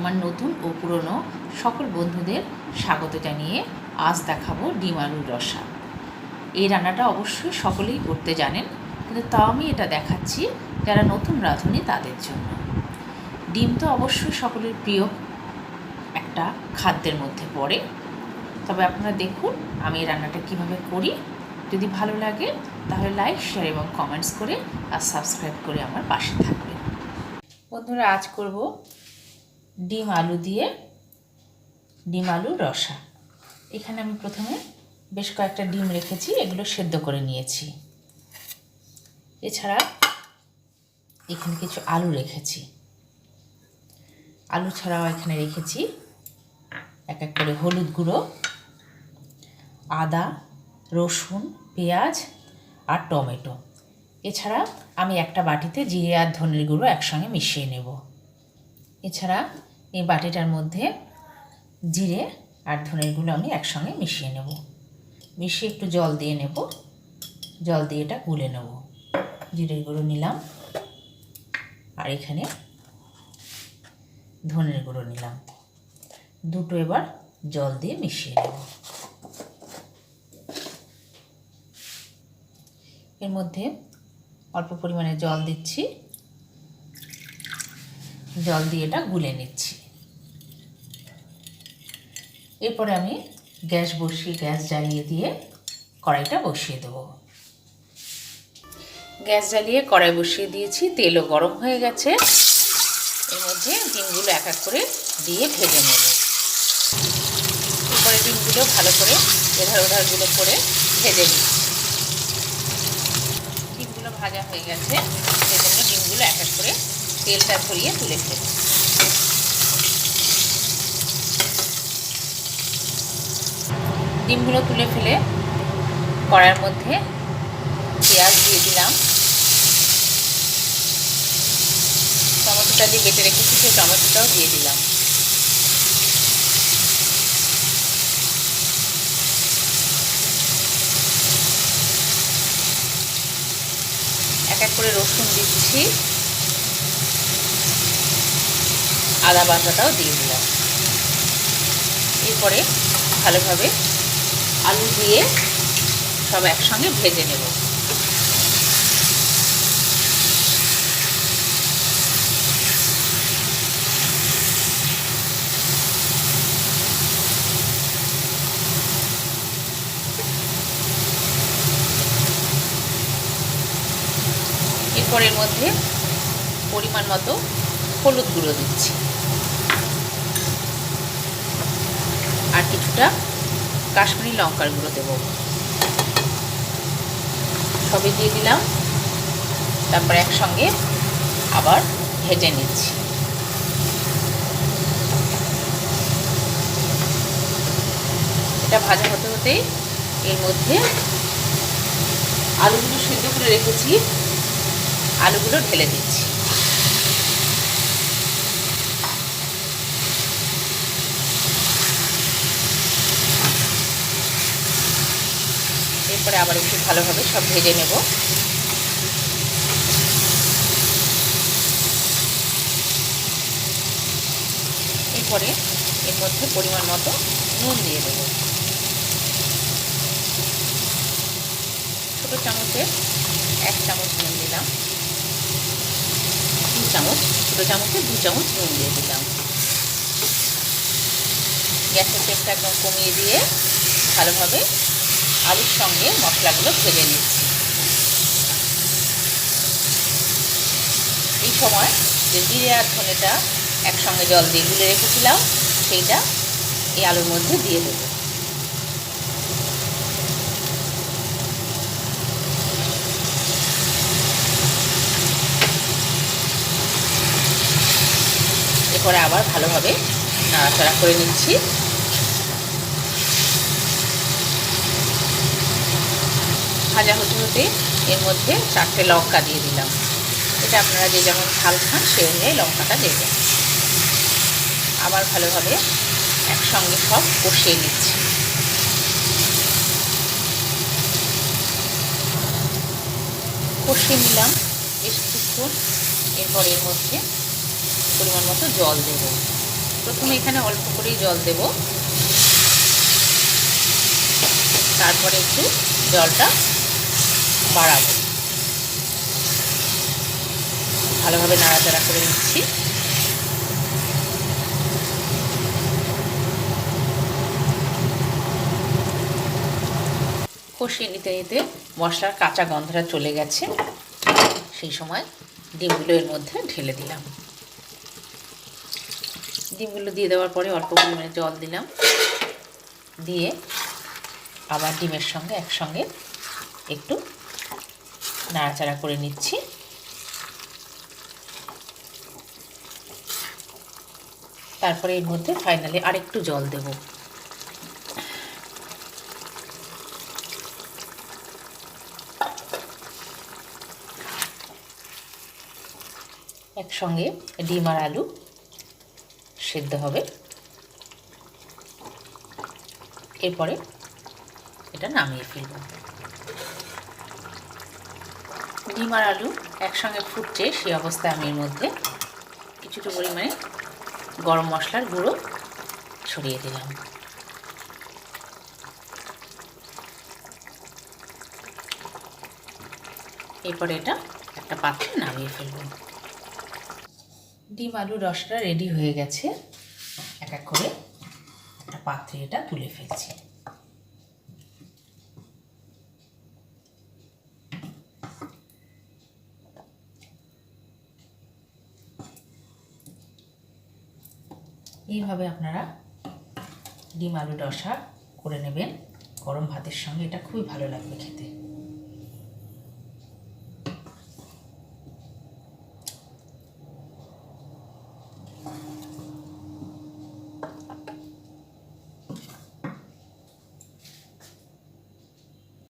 আমার নতুন ও পুরনো সকল বন্ধুদের স্বাগত জানিয়ে আজ দেখাবো ডিম আলুর রসা। এই রান্নাটা অবশ্যই সকলেই করতে জানেন, কিন্তু তাও আমি এটা দেখাচ্ছি যারা নতুন রাঁধুনি তাদের জন্য। ডিম তো অবশ্যই সকলের প্রিয় একটা খাদ্যের মধ্যে পড়ে। তবে আপনারা দেখুন আমি এই রান্নাটা কীভাবে করি। যদি ভালো লাগে তাহলে লাইক, শেয়ার এবং কমেন্টস করে আর সাবস্ক্রাইব করে আমার পাশে থাকবেন। বন্ধুরা, আজ করব ডিম আলু দিয়ে ডিম আলু রসা। এখানে আমি প্রথমে বেশ কয়েকটা ডিম রেখেছি, এগুলো সেদ্ধ করে নিয়েছি। এছাড়া এখানে কিছু আলু রেখেছি। আলু ছাড়াও এখানে রেখেছি এক এক করে হলুদ গুঁড়ো, আদা, রসুন, পেঁয়াজ আর টমেটো। এছাড়া আমি একটা বাটিতে জিরে আর ধনের গুঁড়ো একসঙ্গে মিশিয়ে নেব। এছাড়া এই বাটিটার মধ্যে জিরে আর ধনের গুঁড়ো আমি একসঙ্গে মিশিয়ে নেব। মিশিয়ে একটু জল দিয়ে নেব। জল দিয়ে এটা গুলে নেব। জিরের গুঁড়ো নিলাম। আর এখানে ধনের গুঁড়ো নিলাম। দুটো এবার জল দিয়ে মিশিয়ে নেব। এর মধ্যে অল্প পরিমাণে জল দিচ্ছি। জল দিয়ে এটা গুলে নিচ্ছি। এরপরে আমি গ্যাস বসিয়ে, গ্যাস জ্বালিয়ে দিয়ে কড়াইটা বসিয়ে দেব। গ্যাস জ্বালিয়ে কড়াই বসিয়ে দিয়েছি, তেলও গরম হয়ে গেছে। এর মধ্যে ডিমগুলো এক এক করে দিয়ে ভেজে নেব। এরপরে ডিমগুলো ভালো করে এধার ওধারগুলো করে ভেজে নিচ্ছি। ডিমগুলো ভাজা হয়ে গেছে সেজন্য ডিমগুলো এক এক করে তেলটা ছড়িয়ে তুলে ফেলি ডিমগুলো তুলে ফেলে কড়ার মধ্যে পেঁয়াজ দিয়ে দিলাম। টমেটোটা দিয়ে বেটে রেখেছি, সেই টমেটোটাও দিয়ে দিলাম। এক এক করে রসুন দিচ্ছি। আদা বাটাটাও দিয়ে দিলাম। এরপরে ভালোভাবে আলু দিয়ে সব একসঙ্গে ভেজে নেব। এরপর এর মধ্যে পরিমাণ মতো হলুদ গুঁড়ো দিচ্ছি। আর কিছুটা কাশ্মীরি লঙ্কার গুঁড়ো দেবো। সবই দিয়ে দিলাম। তারপর একসঙ্গে আবার ভেজে নিচ্ছি। এটা ভাজা হতে হতেই এর মধ্যে আলুগুলো সিদ্ধ করে রেখেছি। আলুগুলো ঢেলে দিচ্ছি। এরপরে আবার একটু ভালোভাবে সব ভেজে নেব। এরপরে এর মধ্যে পরিমাণ মতো নুন দিয়ে দেব। ছোটো চামচে এক চামচ নুন দিলাম। দু চামচ, ছোটো চামচে দু চামচ নুন দিয়ে দিলাম। গ্যাসের তেলটা একদম কমিয়ে দিয়ে ভালোভাবে আলুর সঙ্গে মশলাগুলো ভেজে নিচ্ছি। এই সময় যে জিরে আর ধনেটা একসঙ্গে জল দিয়ে গুলে রেখেছিলাম, সেইটা এই আলুর মধ্যে দিয়ে দেবো। এরপরে আবার ভালোভাবে নাড়াচাড়া করে নিচ্ছি। ভাজা হতে হতে এর মধ্যে চারটে লঙ্কা দিয়ে দিলাম। এটা আপনারা যে যেমন ঝাল খান সে অনুযায়ী লঙ্কাটা দেবেন আবার ভালোভাবে একসঙ্গে সব কষিয়ে নিচ্ছি। কষিয়ে নিলাম বেশ কিছুক্ষণ। এরপর এর মধ্যে পরিমাণ মতো জল দেব। প্রথমে এখানে অল্প করেই জল দেব। তারপরে একটু জলটা বাড়াবো। ভালোভাবে নাড়াচাড়া করে নিচ্ছি। কষিয়ে নিতে নিতে মশলার কাঁচা গন্ধটা চলে গেছে। সেই সময় ডিমগুলো এর মধ্যে ঢেলে দিলাম। ডিমগুলো দিয়ে দেওয়ার পরে অল্প পরিমাণে জল দিলাম। দিয়ে আবার ডিমের সঙ্গে একসঙ্গে একটু নাড়াচাড়া করে নিচ্ছি। তারপরে এর মধ্যে ফাইনালি আরেকটু জল দেব। একসঙ্গে ডিম আর আলু সেদ্ধ হবে। এরপরে এটা নামিয়ে ফেলব। ডিম আর আলু একসঙ্গে ফুটছে সেই অবস্থায় আমি এর মধ্যে কিছুটা পরিমাণে গরম মশলার গুঁড়ো ছড়িয়ে দিলাম। এরপরে এটা একটা পাত্রে নামিয়ে ফেলব। ডিম আলুর রসটা রেডি হয়ে গেছে। এক এক করে একটা পাত্রে এটা তুলে ফেলছি। এইভাবে আপনারা ডিম আলু ডসা করে নেবেন। গরম ভাতের সঙ্গে এটা খুবই ভালো লাগবে খেতে।